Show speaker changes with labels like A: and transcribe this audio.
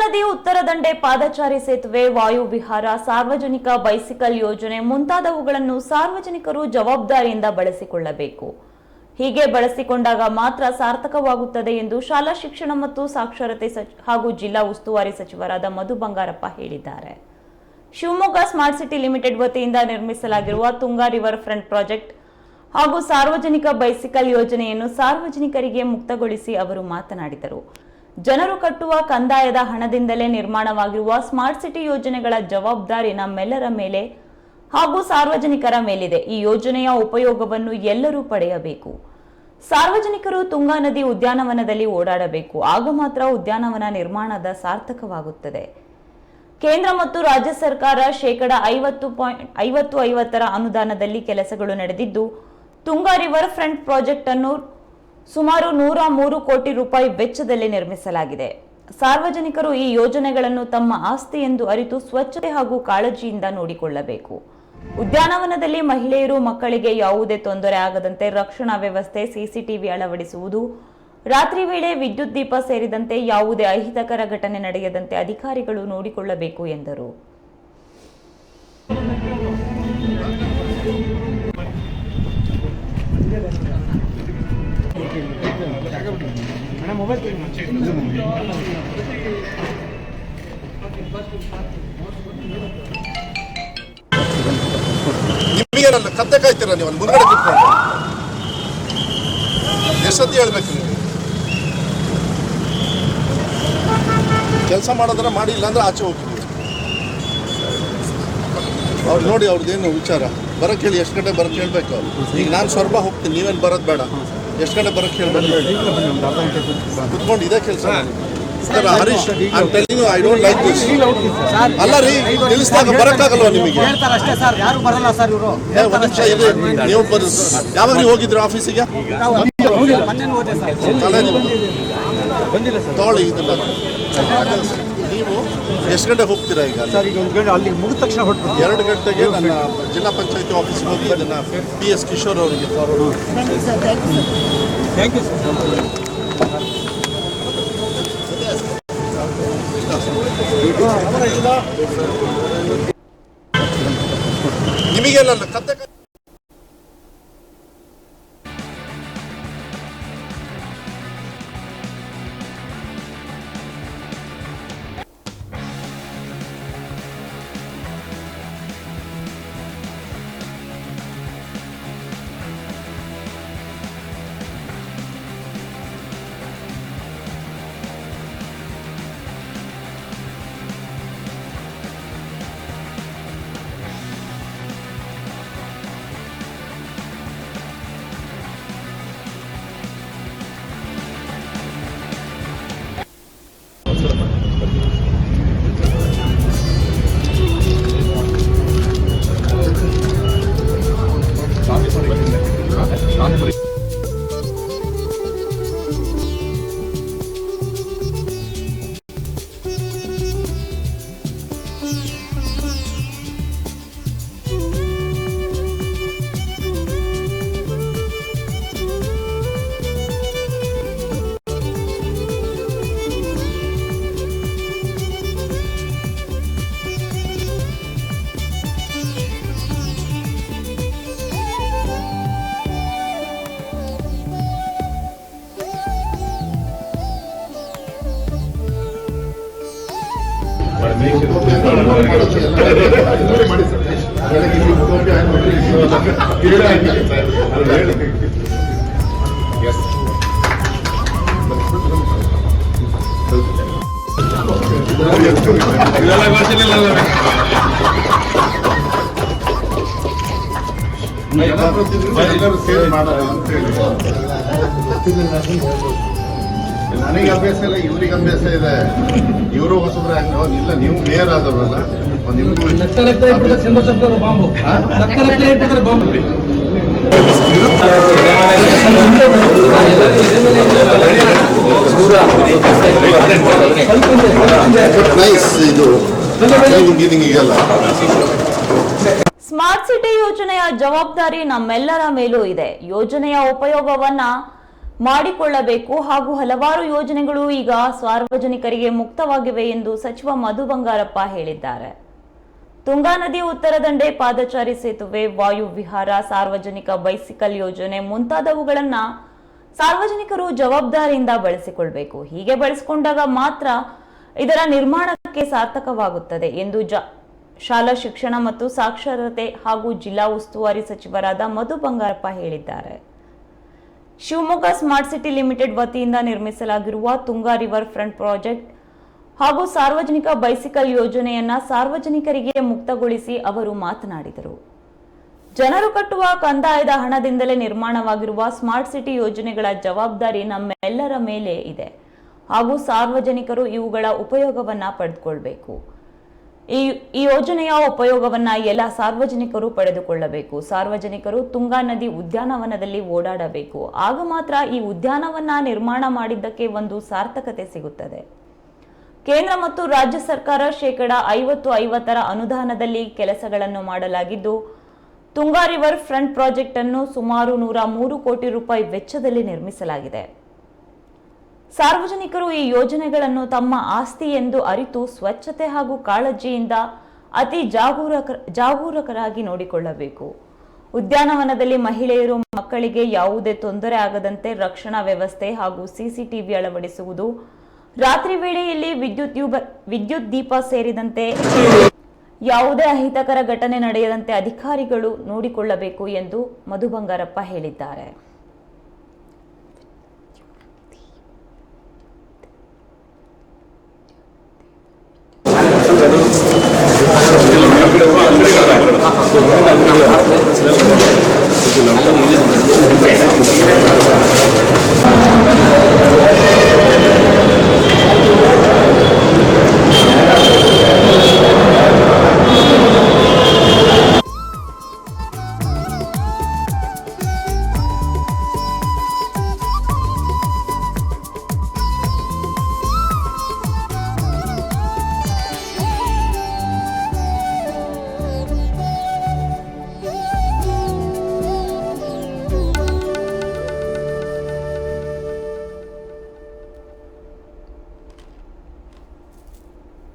A: ನದಿ ಉತ್ತರ ದಂಡೆ ಪಾದಚಾರಿ ಸೇತುವೆ, ವಾಯು ವಿಹಾರ, ಸಾರ್ವಜನಿಕ ಬೈಸಿಕಲ್ ಯೋಜನೆ ಮುಂತಾದವುಗಳನ್ನು ಸಾರ್ವಜನಿಕರು ಜವಾಬ್ದಾರಿಯಿಂದ ಬಳಸಿಕೊಳ್ಳಬೇಕು. ಹೀಗೆ ಬಳಸಿಕೊಂಡಾಗ ಮಾತ್ರ ಸಾರ್ಥಕವಾಗುತ್ತದೆ ಎಂದು ಶಾಲಾ ಶಿಕ್ಷಣ ಮತ್ತು ಸಾಕ್ಷರತೆ ಹಾಗೂ ಜಿಲ್ಲಾ ಉಸ್ತುವಾರಿ ಸಚಿವರಾದ ಮಧು ಬಂಗಾರಪ್ಪ ಹೇಳಿದ್ದಾರೆ. ಶಿವಮೊಗ್ಗ ಸ್ಮಾರ್ಟ್ ಸಿಟಿ ಲಿಮಿಟೆಡ್ ವತಿಯಿಂದ ನಿರ್ಮಿಸಲಾಗಿರುವ ತುಂಗಾ ರಿವರ್ ಫ್ರಂಟ್ ಪ್ರಾಜೆಕ್ಟ್ ಹಾಗೂ ಸಾರ್ವಜನಿಕ ಬೈಸಿಕಲ್ ಯೋಜನೆಯನ್ನು ಸಾರ್ವಜನಿಕರಿಗೆ ಮುಕ್ತಗೊಳಿಸಿ ಅವರು ಮಾತನಾಡಿದರು. ಜನರು ಕಟ್ಟುವ ಕಂದಾಯದ ಹಣದಿಂದಲೇ ನಿರ್ಮಾಣವಾಗಿರುವ ಸ್ಮಾರ್ಟ್ ಸಿಟಿ ಯೋಜನೆಗಳ ಜವಾಬ್ದಾರಿ ನಮ್ಮೆಲ್ಲರ ಮೇಲೆ ಹಾಗೂ ಸಾರ್ವಜನಿಕರ ಮೇಲಿದೆ. ಈ ಯೋಜನೆಯ ಉಪಯೋಗವನ್ನು ಎಲ್ಲರೂ ಪಡೆಯಬೇಕು. ಸಾರ್ವಜನಿಕರು ತುಂಗಾ ನದಿ ಉದ್ಯಾನವನದಲ್ಲಿ ಓಡಾಡಬೇಕು. ಆಗ ಮಾತ್ರ ಉದ್ಯಾನವನ ನಿರ್ಮಾಣದ ಸಾರ್ಥಕವಾಗುತ್ತದೆ. ಕೇಂದ್ರ ಮತ್ತು ರಾಜ್ಯ ಸರ್ಕಾರ ಶೇಕಡ ಐವತ್ತು ಪಾಯಿಂಟ್ ಐವತ್ತು ಐವತ್ತರ ಅನುದಾನದಲ್ಲಿ ಕೆಲಸಗಳು ನಡೆದಿದ್ದು, ತುಂಗಾ ರಿವರ್ ಫ್ರಂಟ್ ಪ್ರಾಜೆಕ್ಟ್ ಅನ್ನು ಸುಮಾರು ನೂರ ಮೂರು ಕೋಟಿ ರೂಪಾಯಿ ವೆಚ್ಚದಲ್ಲಿ ನಿರ್ಮಿಸಲಾಗಿದೆ. ಸಾರ್ವಜನಿಕರು ಈ ಯೋಜನೆಗಳನ್ನು ತಮ್ಮ ಆಸ್ತಿ ಎಂದು ಅರಿತು ಸ್ವಚ್ಛತೆ ಹಾಗೂ ಕಾಳಜಿಯಿಂದ ನೋಡಿಕೊಳ್ಳಬೇಕು. ಉದ್ಯಾನವನದಲ್ಲಿ ಮಹಿಳೆಯರು ಮಕ್ಕಳಿಗೆ ಯಾವುದೇ ತೊಂದರೆ ಆಗದಂತೆ ರಕ್ಷಣಾ ವ್ಯವಸ್ಥೆ ಸಿಸಿಟಿವಿ ಅಳವಡಿಸುವುದು, ರಾತ್ರಿ ವೇಳೆ ವಿದ್ಯುತ್ ದೀಪ ಸೇರಿದಂತೆ ಯಾವುದೇ ಅಹಿತಕರ ಘಟನೆ ನಡೆಯದಂತೆ ಅಧಿಕಾರಿಗಳು ನೋಡಿಕೊಳ್ಳಬೇಕು ಎಂದರು.
B: ನಿಮಗೆ ನನ್ನ ಕತ್ತೆ ಕಾಯ್ತೀರ ನೀವು? ಅಲ್ಲಿ ಮುಂದ್ಗಡೆ ಕೂತ್ಕೊಂಡು. ಎಷ್ಟೊತ್ತಿ ಹೇಳ್ಬೇಕು ನೀವು? ಕೆಲಸ ಮಾಡೋದ್ರ ಮಾಡಿ, ಇಲ್ಲಾಂದ್ರೆ ಆಚೆ ಹೋಗ್ತೀವಿ ಅವ್ರು ನೋಡಿ ಅವ್ರದ್ದೇನು ವಿಚಾರ. ಬರಕ್ಕೆ ಹೇಳಿ, ಎಷ್ಟು ಗಂಟೆ ಬರಕ್ಕೆ ಹೇಳ್ಬೇಕು ಈಗ ನಾನು ಸ್ವರ್ಬ ಹೋಗ್ತೀನಿ, ನೀವೇನು ಬರೋದು ಬೇಡ. ಎಷ್ಟು ಗಂಟೆ ಬರಕ್ಕೆ ಹೇಳಿ ಕುತ್ಕೊಂಡು ಇದೇ ಕೆಲಸ sir Harish I don't like this ಅಲ್ಲ ರೀ ತಿಳಿಸಿದಾಗ ಬರೋಕ್ಕಾಗಲ್ವಾ ನಿಮಗೆ?
C: ಹೇಳ್ತಾರೆ ಅಷ್ಟೇ ಸರ್ ಯಾರು ಬರಲ್ಲ ಸರ್ ಇವರು?
B: ನೀವು ಬಂದು ಯಾವಾಗ ನೀವು ಹೋಗಿದ್ರಿ ಆಫೀಸಿಗೆ
C: ಮೊನ್ನೆ ಹೋದೆ ಸರ್
B: ಬಂದಿಲ್ಲ ಸರ್ ತಗೊಳ್ಳಿ ನೀವು ಎಷ್ಟು ಗಂಟೆ ಹೋಗ್ತೀರಾ ಈಗ
C: ಸರ್ ಈಗ ಒಂದು ಗಂಟೆ ಅಲ್ಲಿ ಮುಗಿದ ತಕ್ಷಣ ಹೊರಟು
B: ಎರಡು ಗಂಟೆಗೆ ನನ್ನ ಜಿಲ್ಲಾ ಪಂಚಾಯತಿ ಆಫೀಸ್ಗೆ ಹೋಗಿ ಅದನ್ನ ಪಿ ಎಸ್ ಕಿಶೋರ್ ಅವರಿಗೆ ಫಾರ್ವರ್ಡ್
C: ಥ್ಯಾಂಕ್ ಯು ಸರ್
B: ನಿಮಗೆಲ್ಲ ಕತ್ತೆ
D: ಎಲ್ಲರೂ ಸೇರಿ ಮಾಡೋಣ ಅಂತ ಹೇಳಿ ನನಗೆ ಅಭ್ಯಾಸ ಇಲ್ಲ ಇವ್ರಿಗೆ ಅಭ್ಯಾಸ ಇದೆ. ಇವರು ಹೊಸಬ್ರೆ ಹಂಗ ಇಲ್ಲ ನೀವು ಮೇಯರ್ ಆದವ್ರಲ್ಲ ನಿಮ್ಗೂ
B: ಇದು.
A: ಸ್ಮಾರ್ಟ್ ಸಿಟಿ ಯೋಜನೆಯ ಜವಾಬ್ದಾರಿ ನಮ್ಮೆಲ್ಲರ ಮೇಲೂ ಇದೆ. ಯೋಜನೆಯ ಉಪಯೋಗವನ್ನ ಮಾಡಿಕೊಳ್ಳಬೇಕು ಹಾಗೂ ಹಲವಾರು ಯೋಜನೆಗಳು ಈಗ ಸಾರ್ವಜನಿಕರಿಗೆ ಮುಕ್ತವಾಗಿವೆ ಎಂದು ಸಚಿವ ಮಧು ಬಂಗಾರಪ್ಪ ಹೇಳಿದ್ದಾರೆ. ತುಂಗಾ ನದಿ ಉತ್ತರ ದಂಡೆ ಪಾದಚಾರಿ ಸೇತುವೆ, ವಾಯು ವಿಹಾರ, ಸಾರ್ವಜನಿಕ ಬೈಸಿಕಲ್ ಯೋಜನೆ ಮುಂತಾದವುಗಳನ್ನ ಸಾರ್ವಜನಿಕರು ಜವಾಬ್ದಾರಿಯಿಂದ ಬಳಸಿಕೊಳ್ಬೇಕು. ಹೀಗೆ ಬಳಸಿಕೊಂಡಾಗ ಮಾತ್ರ ಇದರ ನಿರ್ಮಾಣಕ್ಕೆ ಸಾರ್ಥಕವಾಗುತ್ತದೆ ಎಂದು ಜ, ಶಾಲಾ ಶಿಕ್ಷಣ ಮತ್ತು ಸಾಕ್ಷರತೆ ಹಾಗೂ ಜಿಲ್ಲಾ ಉಸ್ತುವಾರಿ ಸಚಿವರಾದ ಮಧು ಬಂಗಾರಪ್ಪ ಹೇಳಿದ್ದಾರೆ. ಶಿವಮೊಗ್ಗ ಸ್ಮಾರ್ಟ್ ಸಿಟಿ ಲಿಮಿಟೆಡ್ ವತಿಯಿಂದ ನಿರ್ಮಿಸಲಾಗಿರುವ ತುಂಗಾ ರಿವರ್ ಫ್ರಂಟ್ ಪ್ರಾಜೆಕ್ಟ್ ಹಾಗೂ ಸಾರ್ವಜನಿಕ ಬೈಸಿಕಲ್ ಯೋಜನೆಯನ್ನ ಸಾರ್ವಜನಿಕರಿಗೆ ಮುಕ್ತಗೊಳಿಸಿ ಅವರು ಮಾತನಾಡಿದರು. ಜನರು ಕಟ್ಟುವ ಕಂದಾಯದ ಹಣದಿಂದಲೇ ನಿರ್ಮಾಣವಾಗಿರುವ ಸ್ಮಾರ್ಟ್ ಸಿಟಿ ಯೋಜನೆಗಳ ಜವಾಬ್ದಾರಿ ನಮ್ಮೆಲ್ಲರ ಮೇಲೆ ಇದೆ ಹಾಗೂ ಸಾರ್ವಜನಿಕರು ಇವುಗಳ ಉಪಯೋಗವನ್ನ ಪಡೆದುಕೊಳ್ಬೇಕು. ಈ ಈ ಯೋಜನೆಯ ಉಪಯೋಗವನ್ನ ಎಲ್ಲ ಸಾರ್ವಜನಿಕರು ಪಡೆದುಕೊಳ್ಳಬೇಕು. ಸಾರ್ವಜನಿಕರು ತುಂಗಾ ನದಿ ಉದ್ಯಾನವನದಲ್ಲಿ ಓಡಾಡಬೇಕು. ಆಗ ಮಾತ್ರ ಈ ಉದ್ಯಾನವನ ನಿರ್ಮಾಣ ಮಾಡಿದ್ದಕ್ಕೆ ಒಂದು ಸಾರ್ಥಕತೆ ಸಿಗುತ್ತದೆ. ಕೇಂದ್ರ ಮತ್ತು ರಾಜ್ಯ ಸರ್ಕಾರ ಶೇಕಡ ಐವತ್ತು ಐವತ್ತರ ಅನುದಾನದಲ್ಲಿ ಕೆಲಸಗಳನ್ನು ಮಾಡಲಾಗಿದ್ದು, ತುಂಗಾ ರಿವರ್ ಫ್ರಂಟ್ ಪ್ರಾಜೆಕ್ಟ್ ಅನ್ನು ಸುಮಾರು ನೂರ ಮೂರು ಕೋಟಿ ರೂಪಾಯಿ ವೆಚ್ಚದಲ್ಲಿ ನಿರ್ಮಿಸಲಾಗಿದೆ. ಸಾರ್ವಜನಿಕರು ಈ ಯೋಜನೆಗಳನ್ನು ತಮ್ಮ ಆಸ್ತಿ ಎಂದು ಅರಿತು ಸ್ವಚ್ಛತೆ ಹಾಗೂ ಕಾಳಜಿಯಿಂದ ಅತಿ ಜಾಗೂರಕ, ಜಾಗರೂಕರಾಗಿ ನೋಡಿಕೊಳ್ಳಬೇಕು. ಉದ್ಯಾನವನದಲ್ಲಿ ಮಹಿಳೆಯರು ಮಕ್ಕಳಿಗೆ ಯಾವುದೇ ತೊಂದರೆ ಆಗದಂತೆ ರಕ್ಷಣಾ ವ್ಯವಸ್ಥೆ ಹಾಗೂ ಸಿಸಿಟಿವಿ ಅಳವಡಿಸುವುದು, ರಾತ್ರಿ ವೇಳೆಯಲ್ಲಿ ವಿದ್ಯುತ್ ವಿದ್ಯುತ್ ದೀಪ ಸೇರಿದಂತೆ ಯಾವುದೇ ಅಹಿತಕರ ಘಟನೆ ನಡೆಯದಂತೆ ಅಧಿಕಾರಿಗಳು ನೋಡಿಕೊಳ್ಳಬೇಕು ಎಂದು ಮಧು ಬಂಗಾರಪ್ಪ ಹೇಳಿದ್ದಾರೆ.